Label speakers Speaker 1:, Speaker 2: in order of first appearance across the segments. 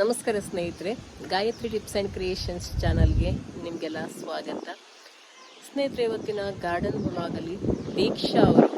Speaker 1: ನಮಸ್ಕಾರ ಸ್ನೇಹಿತರೆ, Gayatri tips and creations ಚಾನಲ್ಗೆ ನಿಮಗೆಲ್ಲ ಸ್ವಾಗತ. ಸ್ನೇಹಿತರೆ, ಇವತ್ತಿನ ಗಾರ್ಡನ್ ಬ್ಲಾಗಲ್ಲಿ ದೀಕ್ಷಾ ಅವರು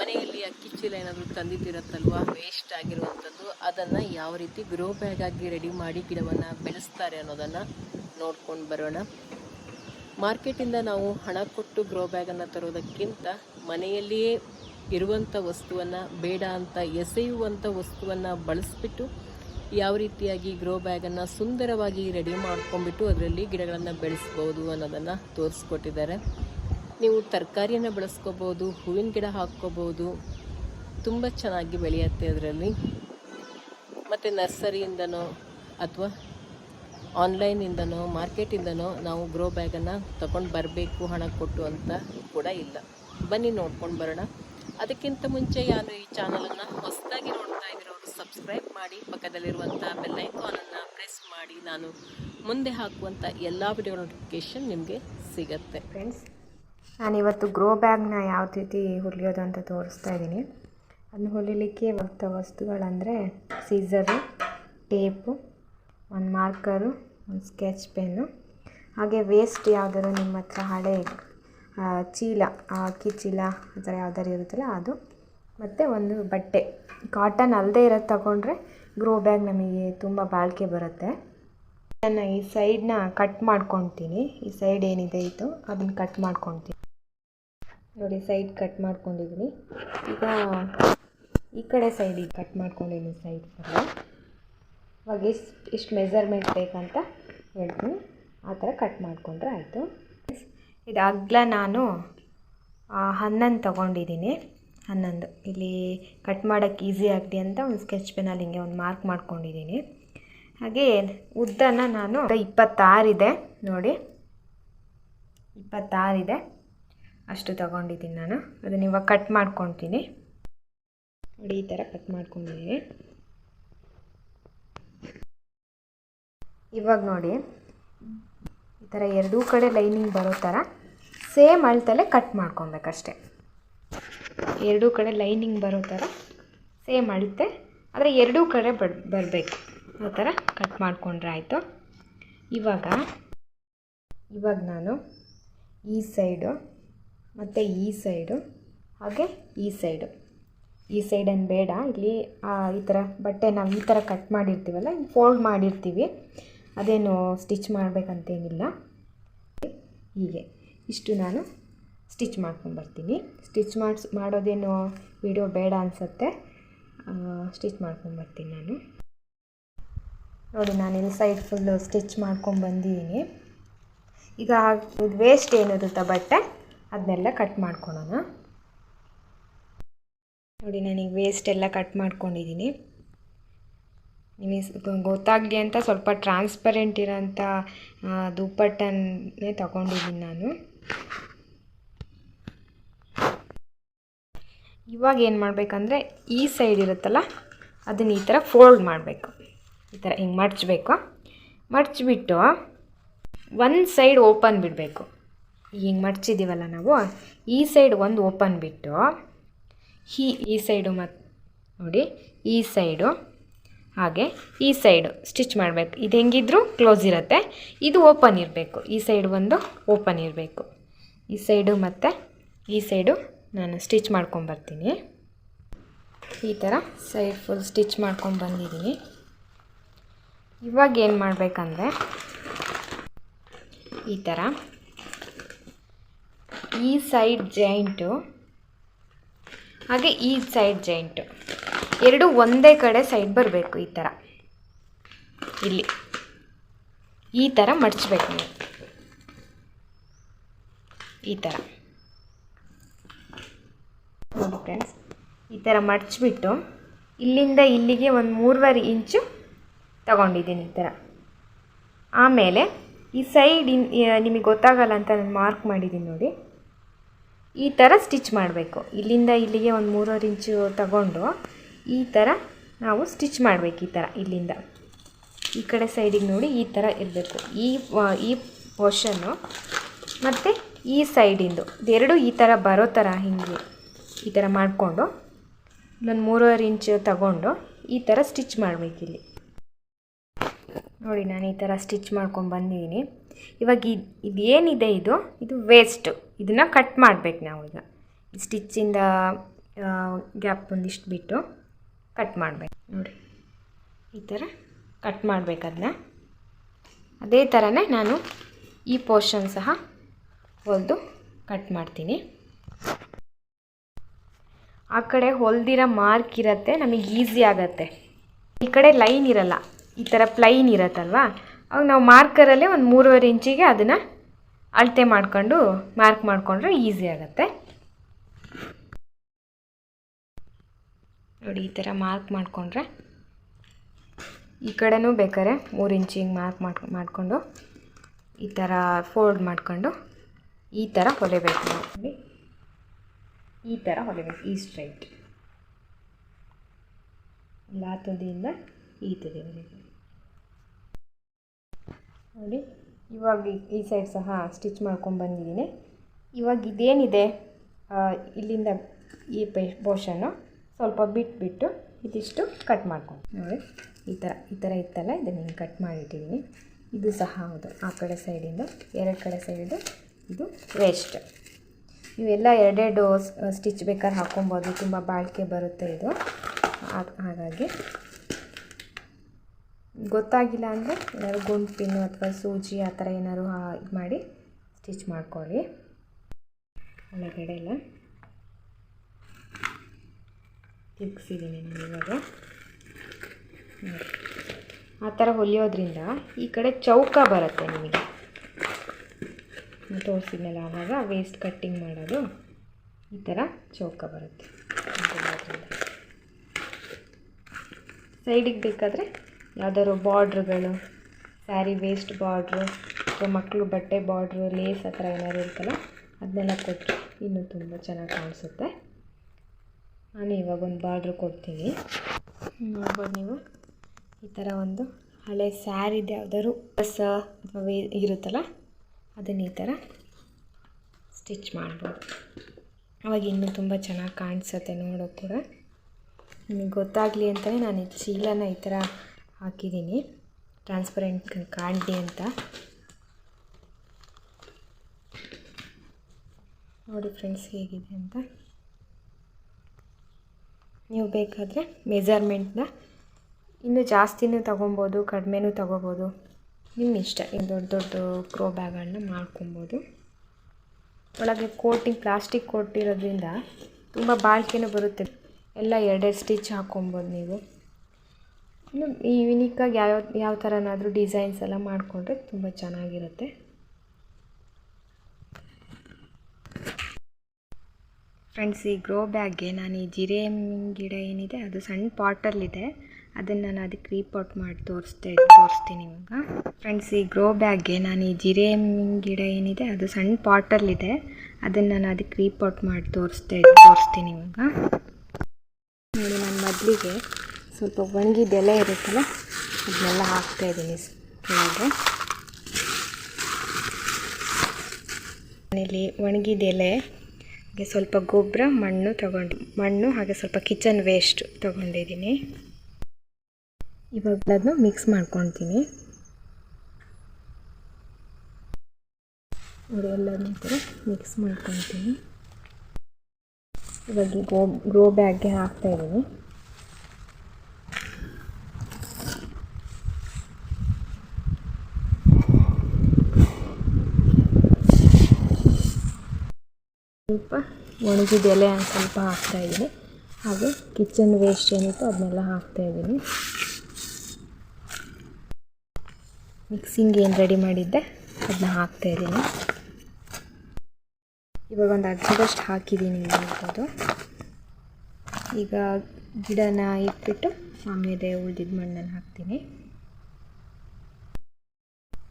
Speaker 1: ಮನೆಯಲ್ಲಿ ಅಕ್ಕಿ ಚೀಲ ಏನಾದರೂ ತಂದಿದ್ದಿರತ್ತಲ್ವ? ವೇಸ್ಟ್ ಆಗಿರುವಂಥದ್ದು. ಅದನ್ನು ಯಾವ ರೀತಿ ಗ್ರೋ ಬ್ಯಾಗ್ ಆಗಿ ರೆಡಿ ಮಾಡಿ ಗಿಡವನ್ನು ಬೆಳೆಸ್ತಾರೆ ಅನ್ನೋದನ್ನು ನೋಡ್ಕೊಂಡು ಬರೋಣ. ಮಾರ್ಕೆಟಿಂದ ನಾವು ಹಣ ಕೊಟ್ಟು ಗ್ರೋ ಬ್ಯಾಗನ್ನು ತರೋದಕ್ಕಿಂತ ಮನೆಯಲ್ಲಿಯೇ ಇರುವಂಥ ವಸ್ತುವನ್ನು, ಬೇಡ ಅಂತ ಎಸೆಯುವಂಥ ವಸ್ತುವನ್ನು ಬಳಸಿಬಿಟ್ಟು ಯಾವ ರೀತಿಯಾಗಿ ಗ್ರೋ ಬ್ಯಾಗನ್ನು ಸುಂದರವಾಗಿ ರೆಡಿ ಮಾಡ್ಕೊಂಡ್ಬಿಟ್ಟು ಅದರಲ್ಲಿ ಗಿಡಗಳನ್ನು ಬೆಳೆಸ್ಬೋದು ಅನ್ನೋದನ್ನು ತೋರಿಸ್ಕೊಟ್ಟಿದ್ದಾರೆ. ನೀವು ತರಕಾರಿಯನ್ನು ಬೆಳೆಸ್ಕೋಬೋದು, ಹೂವಿನ ಗಿಡ ಹಾಕ್ಕೋಬೋದು, ತುಂಬ ಚೆನ್ನಾಗಿ ಬೆಳೆಯುತ್ತೆ ಅದರಲ್ಲಿ. ಮತ್ತು ನರ್ಸರಿಯಿಂದನೋ ಅಥವಾ ಆನ್ಲೈನಿಂದನೋ, ಮಾರ್ಕೆಟಿಂದನೋ ನಾವು ಗ್ರೋ ಬ್ಯಾಗನ್ನು ತಗೊಂಡು ಬರಬೇಕು, ಹಣ ಕೊಟ್ಟು ಅಂತ ಕೂಡ ಇಲ್ಲ. ಬನ್ನಿ ನೋಡ್ಕೊಂಡು ಬರೋಣ. ಅದಕ್ಕಿಂತ ಮುಂಚೆ ಯಾರು ಈ ಚಾನಲನ್ನು ಇದ್ದೀರೋರು ಸಬ್ಸ್ಕ್ರೈಬ್ ಮಾಡಿ ಪಕ್ಕದಲ್ಲಿರುವಂಥ ಬೆಲ್ಲೈಕಾನನ್ನು ಪ್ರೆಸ್ ಮಾಡಿ, ನಾನು ಮುಂದೆ ಹಾಕುವಂಥ ಎಲ್ಲ ವಿಡಿಯೋ ನೋಟಿಫಿಕೇಶನ್ ನಿಮಗೆ ಸಿಗುತ್ತೆ.
Speaker 2: ಫ್ರೆಂಡ್ಸ್ ನಾನಿವತ್ತು ಗ್ರೋ ಬ್ಯಾಗ್ನ ಯಾವ ರೀತಿ ಹೊಲಿಯೋದು ಅಂತ ತೋರಿಸ್ತಾ ಇದ್ದೀನಿ. ಅದನ್ನು ಹೊಲಿಲಿಕ್ಕೆ ಬರುತ್ತ ವಸ್ತುಗಳಂದರೆ ಸೀಸರು ಟೇಪು ಒಂದು ಮಾರ್ಕರು ಒಂದು ಸ್ಕೆಚ್ ಪೆನ್ನು ಹಾಗೆ ವೇಸ್ಟ್ ಯಾವುದಾದ್ರು ನಿಮ್ಮ ಹತ್ರ ಹಳೆ ಚೀಲ ಅಕ್ಕಿ ಚೀಲ ಆ ಥರ ಯಾವ್ದಾರು ಇರುತ್ತಲ್ಲ ಅದು, ಮತ್ತು ಒಂದು ಬಟ್ಟೆ. ಕಾಟನ್ ಅಲ್ಲದೆ ಇರೋದು ತಗೊಂಡ್ರೆ ಗ್ರೋ ಬ್ಯಾಗ್ ನಮಗೆ ತುಂಬ ಬಾಳಿಕೆ ಬರುತ್ತೆ. ನಾನು ಈ ಸೈಡ್ನ ಕಟ್ ಮಾಡ್ಕೊತೀನಿ. ಈ ಸೈಡ್ ಏನಿದೆ ಇದು, ಅದನ್ನು ಕಟ್ ಮಾಡ್ಕೊತೀನಿ. ನೋಡಿ ಸೈಡ್ ಕಟ್ ಮಾಡ್ಕೊಂಡಿದ್ದೀನಿ ಈಗ ಈ ಕಡೆ ಸೈಡಿಗೆ ಕಟ್ ಮಾಡ್ಕೊಂಡಿದ್ದೀನಿ ಸೈಡ್ ಫುಲ್ಲು ಇವಾಗ ಎಷ್ಟು ಎಷ್ಟು ಮೆಸರ್ಮೆಂಟ್ ಬೇಕಂತ ಹೇಳ್ತೀನಿ. ಆ ಥರ ಕಟ್ ಮಾಡಿಕೊಂಡ್ರೆ ಆಯಿತು. ಇದು ಅಗ್ಲ ನಾನು ಹನ್ನೊಂದು ತೊಗೊಂಡಿದ್ದೀನಿ ಹನ್ನೊಂದು. ಇಲ್ಲಿ ಕಟ್ ಮಾಡೋಕ್ಕೆ ಈಸಿ ಆಗಲಿ ಅಂತ ಒಂದು ಸ್ಕೆಚ್ ಪೆನಲ್ಲಿ ಹಿಂಗೆ ಒಂದು ಮಾರ್ಕ್ ಮಾಡ್ಕೊಂಡಿದ್ದೀನಿ ಹಾಗೆ ಉದ್ದನ ನಾನು ಇಪ್ಪತ್ತಾರಿದೆ ನೋಡಿ. ಇಪ್ಪತ್ತಾರಿದೆ ಅಷ್ಟು ತಗೊಂಡಿದ್ದೀನಿ ನಾನು. ಅದನ್ನ ಇವಾಗ ಕಟ್ ಮಾಡ್ಕೊತೀನಿ. ನೋಡಿ, ಈ ಥರ ಕಟ್ ಮಾಡ್ಕೊಂಡಿದ್ದೀನಿ ಇವಾಗ ನೋಡಿ, ಈ ಥರ ಎರಡೂ ಕಡೆ ಲೈನಿಂಗ್ ಬರೋ ಥರ ಸೇಮ್ ಅಳತಲ್ಲೇ ಕಟ್ ಮಾಡ್ಕೊಬೇಕಷ್ಟೆ. ಎರಡೂ ಕಡೆ ಲೈನಿಂಗ್ ಬರೋ ಥರ ಸೇಮ್ ಅಳತೆ ಆದರೆ ಎರಡೂ ಕಡೆ ಬರ್, ಬರಬೇಕು. ಆ ಥರ ಕಟ್ ಮಾಡಿಕೊಂಡ್ರೆ ಆಯಿತು. ಇವಾಗ ಇವಾಗ ನಾನು ಈ ಸೈಡು ಮತ್ತು ಈ ಸೈಡು ಹಾಗೆ ಈ ಸೈಡು. ಈ ಸೈಡನ್ನು ಬೇಡ. ಇಲ್ಲಿ ಈ ಥರ ಬಟ್ಟೆ ನಾವು ಈ ಥರ ಕಟ್ ಮಾಡಿರ್ತೀವಲ್ಲ ಫೋಲ್ಡ್ ಮಾಡಿರ್ತೀವಿ. ಅದೇನು ಸ್ಟಿಚ್ ಮಾಡಬೇಕಂತೇನಿಲ್ಲ. ಹೀಗೆ. ಇಷ್ಟು ನಾನು ಸ್ಟಿಚ್ ಮಾಡ್ಕೊಂಬರ್ತೀನಿ. ಸ್ಟಿಚ್ ಮಾಡಿಸ್, ಮಾಡೋದೇನು ವಿಡಿಯೋ ಬೇಡ ಅನಿಸುತ್ತೆ. ಸ್ಟಿಚ್ ಮಾಡ್ಕೊಂಬರ್ತೀನಿ ನಾನು. ನೋಡಿ, ನಾನು ಇಲ್ಲಿ ಸೈಡ್ ಫುಲ್ಲು ಸ್ಟಿಚ್ ಮಾಡ್ಕೊಂಬಂದಿದ್ದೀನಿ. ಈಗ ಇದು ವೇಸ್ಟ್ ಏನಿರುತ್ತಾ ಬಟ್ಟೆ, ಅದನ್ನೆಲ್ಲ ಕಟ್ ಮಾಡ್ಕೊಳೋಣ. ನೋಡಿ, ನನಗೆ ವೇಸ್ಟ್ ಎಲ್ಲ ಕಟ್ ಮಾಡ್ಕೊಂಡಿದ್ದೀನಿ. ನಿಮಗೆ ಗೊತ್ತಾಗಲಿ ಅಂತ ಸ್ವಲ್ಪ ಟ್ರಾನ್ಸ್ಪರೆಂಟ್ ಇರೋಂಥ ದುಪ್ಪಟ್ಟನ್ನೇ ತಗೊಂಡಿದ್ದೀನಿ ನಾನು. ಇವಾಗ ಏನು ಮಾಡಬೇಕಂದ್ರೆ ಈ ಸೈಡ್ ಇರುತ್ತಲ್ಲ, ಅದನ್ನು ಈ ಥರ ಫೋಲ್ಡ್ ಮಾಡಬೇಕು. ಈ ಥರ ಹಿಂಗೆ ಮಡ್ಚಬೇಕು ಮಡ್ಚಿಬಿಟ್ಟು ಒಂದು ಸೈಡ್ ಓಪನ್ ಬಿಡಬೇಕು. ಹಿಂಗೆ ಮಡ್ಚಿದ್ದೀವಲ್ಲ ನಾವು? ಈ ಸೈಡ್ ಒಂದು ಓಪನ್ ಬಿಟ್ಟು ಈ ಈ ಸೈಡು ಮತ್ತು ನೋಡಿ, ಈ ಸೈಡು ಹಾಗೆ ಈ ಸೈಡು ಸ್ಟಿಚ್ ಮಾಡಬೇಕು. ಇದು ಹೆಂಗಿದ್ರೂ? ಕ್ಲೋಸ್ ಇರುತ್ತೆ. ಇದು ಓಪನ್ ಇರಬೇಕು. ಈ ಸೈಡ್ ಒಂದು ಓಪನ್ ಇರಬೇಕು. ಈ ಸೈಡು ಮತ್ತು ಈ ಸೈಡು ನಾನು ಸ್ಟಿಚ್ ಮಾಡ್ಕೊಂಬರ್ತೀನಿ ಈ ಥರ ಸೈಡ್ ಫುಲ್ ಸ್ಟಿಚ್ ಮಾಡ್ಕೊಂಡು ಬಂದಿದ್ದೀನಿ. ಇವಾಗ ಏನು ಮಾಡಬೇಕಂದ್ರೆ ಈ ಥರ ಈ ಸೈಡ್ ಜಾಯಿಂಟು, ಹಾಗೆ ಈ ಸೈಡ್ ಜಾಯಿಂಟು. ಎರಡು ಒಂದೇ ಕಡೆ ಸೈಡ್ ಬರಬೇಕು ಈ ಥರ ಇಲ್ಲಿ. ಈ ಥರ ಮಡಚಬೇಕು ನೀವು. ಈ ಥರ ಫ್ರೆಂಡ್ಸ್ ಈ ಥರ ಮಡಚಿಬಿಟ್ಟು ಇಲ್ಲಿಂದ ಇಲ್ಲಿಗೆ ಒಂದು ಮೂರುವರೆ ಇಂಚು ತಗೊಂಡಿದ್ದೀನಿ ಈ ಥರ ಆಮೇಲೆ ಈ ಸೈಡ್ ನಿಮಗೆ ಗೊತ್ತಾಗಲ್ಲ ಅಂತ ನಾನು ಮಾರ್ಕ್ ಮಾಡಿದ್ದೀನಿ ನೋಡಿ. ಈ ಥರ ಸ್ಟಿಚ್ ಮಾಡಬೇಕು. ಇಲ್ಲಿಂದ ಇಲ್ಲಿಗೆ ಒಂದು ಮೂರುವರೆ ಇಂಚು ತಗೊಂಡು ಈ ಥರ ನಾವು ಸ್ಟಿಚ್ ಮಾಡಬೇಕು ಈ ಥರ ಇಲ್ಲಿಂದ. ಈ ಕಡೆ ಸೈಡಿಗೆ ನೋಡಿ ಈ ಥರ ಇರಬೇಕು. ಈ ಈ ಪೋರ್ಷನ್ನು ಮತ್ತು ಈ ಸೈಡಿಂದು ಎರಡು ಈ ಥರ ಬರೋ ಥರ ಹಿಂಗೆ. ಈ ಥರ ಮಾಡಿಕೊಂಡು, ಇಲ್ಲೊಂದು ಮೂರುವರೆ ಇಂಚು ತಗೊಂಡು ಈ ಥರ ಸ್ಟಿಚ್ ಮಾಡಬೇಕಿಲ್ಲಿ ನೋಡಿ, ನಾನು ಈ ಥರ ಸ್ಟಿಚ್ ಮಾಡ್ಕೊಂಡು ಬಂದಿದ್ದೀನಿ. ಇವಾಗ ಇದು ಇದೇನಿದೆ ಇದು? ಇದು ವೇಸ್ಟು ಇದನ್ನು ಕಟ್ ಮಾಡಬೇಕು ನಾವು ಈಗ. ಸ್ಟಿಚ್ಚಿಂದ ಗ್ಯಾಪ್ ಒಂದಿಷ್ಟು ಬಿಟ್ಟು ಕಟ್ ಮಾಡಬೇಕು. ನೋಡಿ, ಈ ಥರ ಕಟ್ ಮಾಡಬೇಕು ಅದನ್ನ ಅದೇ ಥರನೇ ನಾನು ಈ ಪೋರ್ಷನ್ ಸಹ ಹೊಲಿದು ಕಟ್ ಮಾಡ್ತೀನಿ. ಆ ಕಡೆ ಹೊಲ್ದಿರೋ ಮಾರ್ಕ್ ಇರುತ್ತೆ, ನಮಗೆ ಈಸಿ ಆಗುತ್ತೆ. ಈ ಕಡೆ ಲೈನ್ ಇರಲ್ಲ, ಈ ಥರ ಪ್ಲೈನ್ ಇರತ್ತಲ್ವಾ? ಅವಾಗ ನಾವು ಮಾರ್ಕರಲ್ಲೇ ಒಂದು ಮೂರುವರೆ ಇಂಚಿಗೆ ಅದನ್ನು ಅಳತೆ ಮಾಡ್ಕೊಂಡು, ಮಾರ್ಕ್ ಮಾಡಿಕೊಂಡ್ರೆ ಈಸಿ ಆಗುತ್ತೆ. ನೋಡಿ, ಈ ಥರ ಮಾರ್ಕ್ ಮಾಡಿಕೊಂಡ್ರೆ ಈ ಕಡೆನೂ ಬೇಕಾದ್ರೆ ಮೂರು ಇಂಚಿಗೆ ಮಾರ್ಕ್ ಮಾಡಿ, ಮಾಡಿಕೊಂಡು ಈ ಥರ ಫೋಲ್ಡ್ ಮಾಡ್ಕೊಂಡು ಈ ಥರ ಹೊಲಿಬೇಕು. ನೋಡಿ ಈ ಥರ ಹೊಲಿಬೇಕು, ಈ ಸ್ಟ್ರೈಟ್ ಎಲ್ಲ ತುದಿಯಿಂದ ಈ ತುದಿವರೆಗೆ. ನೋಡಿ, ಇವಾಗ ಈ- ಸೈಡ್ ಸಹ ಸ್ಟಿಚ್ ಮಾಡ್ಕೊಂಡು ಬಂದಿದ್ದೀನಿ. ಇವಾಗ ಇದೇನಿದೆ? ಇಲ್ಲಿಂದ ಈ ಪೆ ಪೋರ್ಷನ್ನು ಸ್ವಲ್ಪ ಬಿಟ್ಬಿಟ್ಟು ಇದಿಷ್ಟು ಕಟ್ ಮಾಡ್ಕೊಂಡು ನೋಡಿ, ಈ ಥರ ಈ ಥರ ಇತ್ತಲ್ಲ, ಇದನ್ನು ಕಟ್ ಮಾಡಿಟ್ಟಿದ್ದೀನಿ. ಇದು ಸಹ ಹೌದು, ಆ ಕಡೆ ಸೈಡಿಂದ ಎರಡು ಕಡೆ ಸೈಡಿಂದ ಇದು ವೇಸ್ಟ್ ಇವೆಲ್ಲ ಎರಡೆರಡು ಸ್ಟಿಚ್ ಬೇಕಾದ್ರೆ ಹಾಕ್ಕೊಬೋದು ತುಂಬ ಬಾಳಿಕೆ ಬರುತ್ತೆ ಇದು. ಹಾಗಾಗಿ. ಗೊತ್ತಾಗಿಲ್ಲ ಅಂದರೆ ಏನಾದ್ರು ಗುಂಡು ಪಿನ್ ಅಥವಾ ಸೂಜಿ ಆ ಥರ ಏನಾದ್ರು ಇದು ಮಾಡಿ ಸ್ಟಿಚ್ ಮಾಡ್ಕೊಳ್ಳಿ. ಒಳಗಡೆ ಎಲ್ಲ ತಿರುಗಿಸಿದ್ದೀನಿ ನಾನು ಇವಾಗ. ಆ ಥರ ಹೊಲಿಯೋದ್ರಿಂದ ಈ ಕಡೆ ಚೌಕ ಬರುತ್ತೆ ನಿಮಗೆ. ತೋರಿಸಿದ್ನಲ್ಲ ಆವಾಗ ವೇಸ್ಟ್ ಕಟ್ಟಿಂಗ್ ಮಾಡೋದು, ಈ ಥರ ಚೌಕ ಬರುತ್ತೆ. ಸೈಡಿಗೆ ಬೇಕಾದರೆ ಯಾವ್ದಾದ್ರು ಬಾರ್ಡ್ರುಗಳು ಸ್ಯಾರಿ ವೇಸ್ಟ್ ಬಾರ್ಡ್ರು, ಅಥವಾ ಮಕ್ಕಳು ಬಟ್ಟೆ ಬಾರ್ಡ್ರು ಲೇಸ್ ಆ ಥರ ಏನಾದ್ರು ಇರುತ್ತಲ್ಲ ಅದನ್ನೆಲ್ಲ ಕೊಟ್ಟರೆ ಇನ್ನೂ ತುಂಬ ಚೆನ್ನಾಗಿ ಕಾಣಿಸುತ್ತೆ. ನಾನು ಇವಾಗ ಒಂದು ಬಾರ್ಡ್ರ್ ಕೊಡ್ತೀನಿ. ನೋಡ್ಬೋದು ನೀವು, ಈ ಥರ ಒಂದು ಹಳೆ ಸ್ಯಾರಿದು ಯಾವ್ದಾದ್ರು ಡ್ರೆಸ್ ಅಥವಾ ವೇ, ಇರುತ್ತಲ್ಲ ಅದನ್ನು ಈ ಥರ ಸ್ಟಿಚ್ ಮಾಡ್ಬೋದು. ಅವಾಗ ಇನ್ನೂ ತುಂಬ ಚೆನ್ನಾಗಿ ಕಾಣಿಸುತ್ತೆ ನೋಡೋ ಕೂಡ. ನಿಮಗೆ ಗೊತ್ತಾಗಲಿ ಅಂತಲೇ ನಾನು ಈ ಚೀಲನ ಈ ಥರ ಹಾಕಿದ್ದೀನಿ. ಟ್ರಾನ್ಸ್ಪರೆಂಟ್ ಕಾಣಲಿ ಅಂತ. ನೋಡಿ ಫ್ರೆಂಡ್ಸ್ ಹೇಗಿದೆ ಅಂತ. ನೀವು ಬೇಕಾದರೆ ಮೆಜರ್ಮೆಂಟ್ನ ಇನ್ನೂ ಜಾಸ್ತಿನೂ ತೊಗೊಬೋದು, ಕಡಿಮೆನೂ ತೊಗೋಬೋದು. ನಿಮ್ಮ ಇಷ್ಟ? ಈ ದೊಡ್ಡ ದೊಡ್ಡ ಕ್ರೋ ಬ್ಯಾಗ್ಗಳನ್ನ ಮಾಡ್ಕೊಬೋದು. ಒಳಗೆ ಕೋಟಿಂಗ್ ಪ್ಲಾಸ್ಟಿಕ್ ಕೊಟ್ಟಿರೋದ್ರಿಂದ ತುಂಬ ಬಾಳಿಕೆನೂ ಬರುತ್ತೆ. ಎಲ್ಲ ಎರಡೆರಡು ಸ್ಟಿಚ್ ಹಾಕ್ಕೊಬೋದು ನೀವು. ಇನ್ನು ಈ ಯುನಿಕಾಗಿ ಯಾವ ಯಾವ ಥರನಾದರೂ ಡಿಸೈನ್ಸ್ ಎಲ್ಲ ಮಾಡಿಕೊಂಡ್ರೆ ತುಂಬ ಚೆನ್ನಾಗಿರುತ್ತೆ. ಫ್ರೆಂಡ್ಸ್ ಈ ಗ್ರೋ ಬ್ಯಾಗ್ಗೆ ನಾನು ಈ ಜಿರೆ ಗಿಡ ಏನಿದೆ, ಅದು ಸಣ್ಣ ಪಾಟಲ್ಲಿದೆ ಅದನ್ನು ನಾನು ಅದಕ್ಕೆ ರೀಪಾಟ್ ಮಾಡಿ ತೋರಿಸ್ತಾ ತೋರಿಸ್ತೀನಿ ಇವಾಗ ಫ್ರೆಂಡ್ಸ್ ಈ ಗ್ರೋ ಬ್ಯಾಗ್ಗೆ ನಾನು ಈ ಜಿರೆ ಗಿಡ ಏನಿದೆ, ಅದು ಸಣ್ಣ ಪಾಟಲ್ಲಿದೆ ಅದನ್ನು ನಾನು ಅದಕ್ಕೆ ರೀಪಾಟ್ ಮಾಡಿ ತೋರಿಸ್ತಾ ತೋರಿಸ್ತೀನಿ ಇವಾಗ ನೋಡಿ, ನಾನು ಮೊದಲಿಗೆ ಸ್ವಲ್ಪ ಒಣಗಿದ ಎಲೆ ಇರುತ್ತಲ್ಲ, ಅದನ್ನೆಲ್ಲ ಹಾಕ್ತಾಯಿದ್ದೀನಿ ಕೆಳಗೆ. ಮನೇಲಿ ಒಣಗಿದ ಎಲೆ ಹಾಗೆ ಸ್ವಲ್ಪ ಗೊಬ್ಬರ, ಮಣ್ಣು ತಗೊಂಡು, ಮಣ್ಣು ಹಾಗೆ ಸ್ವಲ್ಪ ಕಿಚನ್ ವೇಸ್ಟ್ ತಗೊಂಡಿದ್ದೀನಿ. ಇವಾಗ ಅದನ್ನು ಮಿಕ್ಸ್ ಮಾಡ್ಕೊತೀನಿ ನೋಡಿ ಎಲ್ಲದನ್ನೂ ಕೂಡ ಮಿಕ್ಸ್ ಮಾಡ್ಕೊತೀನಿ ಇವಾಗ ಗೋ ಗ್ರೋ ಬ್ಯಾಗ್ಗೆ ಹಾಕ್ತಾಯಿದ್ದೀನಿ ಸ್ವಲ್ಪ ಒಣಗಿದ ಎಲೆ ಒಂದು ಸ್ವಲ್ಪ ಹಾಕ್ತಾಯಿದ್ದೀನಿ ಹಾಗೆ ಕಿಚನ್ ವೇಸ್ಟ್ ಏನಿತ್ತು ಅದನ್ನೆಲ್ಲ ಹಾಕ್ತಾಯಿದ್ದೀನಿ ಮಿಕ್ಸಿಂಗ್ ಏನು ರೆಡಿ ಮಾಡಿದ್ದೆ ಅದನ್ನ ಹಾಕ್ತಾಯಿದ್ದೀನಿ ಇವಾಗ ಒಂದು ಅರ್ಧದಷ್ಟು ಹಾಕಿದ್ದೀನಿ ನೋಡ್ಬೋದು. ಈಗ ಗಿಡನ ಇಟ್ಬಿಟ್ಟು ಆಮೇಲೆ ಉಳಿದಿದ್ದ ಮಣ್ಣನ್ನು ಹಾಕ್ತೀನಿ.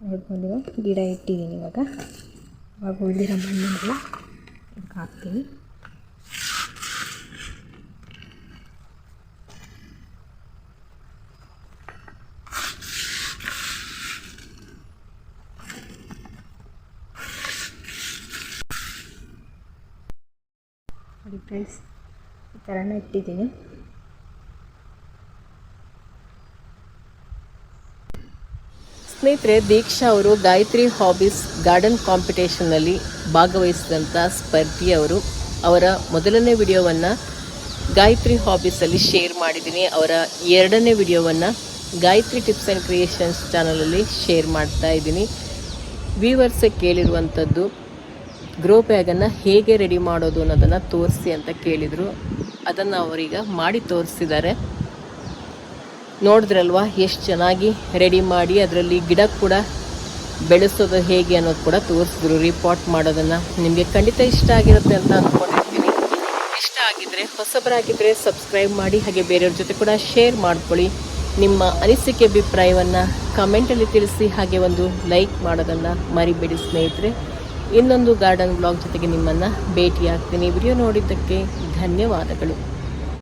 Speaker 2: ನೋಡ್ಬೋದು ಗಿಡ ಇಟ್ಟಿದ್ದೀನಿ ಇವಾಗ. ಇವಾಗ ಉಳಿದಿರೋ ಮಣ್ಣನ್ನೆಲ್ಲ ಹಾಕ್ತೀನಿ. ಫ್ರೆಂಡ್ಸ್ ಈ ಥರನೇ ಇಟ್ಟಿದ್ದೀನಿ.
Speaker 1: ಸ್ನೇಹಿತರೆ, ದೀಕ್ಷಾ ಅವರು ಗಾಯತ್ರಿ ಹಾಬೀಸ್ ಗಾರ್ಡನ್ ಕಾಂಪಿಟೇಷನ್ನಲ್ಲಿ ಭಾಗವಹಿಸಿದಂಥ ಸ್ಪರ್ಧಿಯವರು ಅವರ ಮೊದಲನೇ ವಿಡಿಯೋವನ್ನು ಗಾಯತ್ರಿ ಹಾಬೀಸಲ್ಲಿ ಶೇರ್ ಮಾಡಿದ್ದೀನಿ. ಅವರ ಎರಡನೇ ವಿಡಿಯೋವನ್ನು ಗಾಯತ್ರಿ ಟಿಪ್ಸ್ ಆ್ಯಂಡ್ ಕ್ರಿಯೇಷನ್ಸ್ ಚಾನಲಲ್ಲಿ ಶೇರ್ ಮಾಡ್ತಾ ಇದ್ದೀನಿ. ವ್ಯೂವರ್ಸೇ ಕೇಳಿರುವಂಥದ್ದು ಗ್ರೋ ಬ್ಯಾಗನ್ನು ಹೇಗೆ ರೆಡಿ ಮಾಡೋದು ಅನ್ನೋದನ್ನು ತೋರಿಸಿ ಅಂತ ಕೇಳಿದರು. ಅದನ್ನು ಅವರೀಗ ಮಾಡಿ ತೋರಿಸಿದ್ದಾರೆ ನೋಡಿದ್ರಲ್ವಾ, ಎಷ್ಟು ಚೆನ್ನಾಗಿ ರೆಡಿ ಮಾಡಿ ಅದರಲ್ಲಿ ಗಿಡ ಕೂಡ ಬೆಳೆಸೋದು ಹೇಗೆ ಅನ್ನೋದು ಕೂಡ ತೋರಿಸಿದ್ರು. ರಿಪೋರ್ಟ್ ಮಾಡೋದನ್ನು ನಿಮಗೆ ಖಂಡಿತ ಇಷ್ಟ ಆಗಿರುತ್ತೆ ಅಂತ ಅಂದ್ಕೊಂಡಿರ್ತೀನಿ ಇಷ್ಟ ಆಗಿದ್ದರೆ ಹೊಸಬರಾಗಿದ್ದರೆ ಸಬ್ಸ್ಕ್ರೈಬ್ ಮಾಡಿ, ಹಾಗೆ ಬೇರೆಯವ್ರ ಜೊತೆ ಕೂಡ ಶೇರ್ ಮಾಡ್ಕೊಳ್ಳಿ. ನಿಮ್ಮ ಅನಿಸಿಕೆ ಅಭಿಪ್ರಾಯವನ್ನು ಕಮೆಂಟಲ್ಲಿ ತಿಳಿಸಿ, ಹಾಗೆ ಒಂದು ಲೈಕ್ ಮಾಡೋದನ್ನು ಮರಿಬೇಡಿ ಸ್ನೇಹಿತರೆ. ಇನ್ನೊಂದು ಗಾರ್ಡನ್ ಬ್ಲಾಗ್ ಜೊತೆಗೆ ನಿಮ್ಮನ್ನು ಭೇಟಿಯಾಗ್ತೀನಿ. ವಿಡಿಯೋ ನೋಡಿದ್ದಕ್ಕೆ ಧನ್ಯವಾದಗಳು.